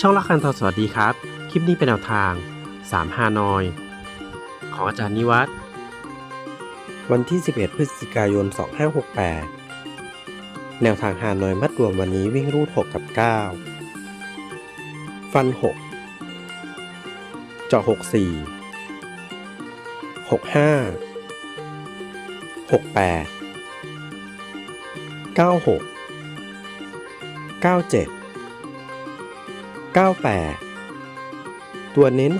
ช่องละคันทอสวัสดีครับ คลิปนี้เป็นแนวทาง3ฮานอย ของอาจารย์นิวัฒน์วันที่ 11 พฤศจิกายน 2568 แนวทางฮานอยมัดรวมวันนี้วิ่งรูด 6 กับ 9 ฟัน 6 เจาะ 64 65 68 96 97 98 ตัวเน้น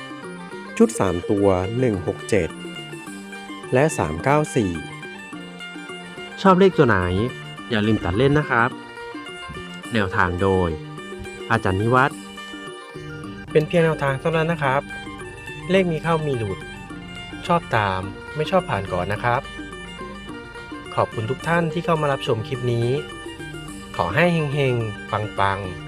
67 ชุด 3 ตัว 167 และ 394 ชอบเลขตัวไหน อย่าลืมตัดเล่นนะครับ แนวทางโดย อาจารย์นิวัฒน์เป็นเพียงแนวทางเท่านั้นนะครับ เลขมีเข้ามีหลุด ชอบตามไม่ชอบผ่านก่อนนะครับ ขอบคุณทุกท่านที่เข้ามารับชมคลิปนี้ ขอให้เฮงๆ ปังๆ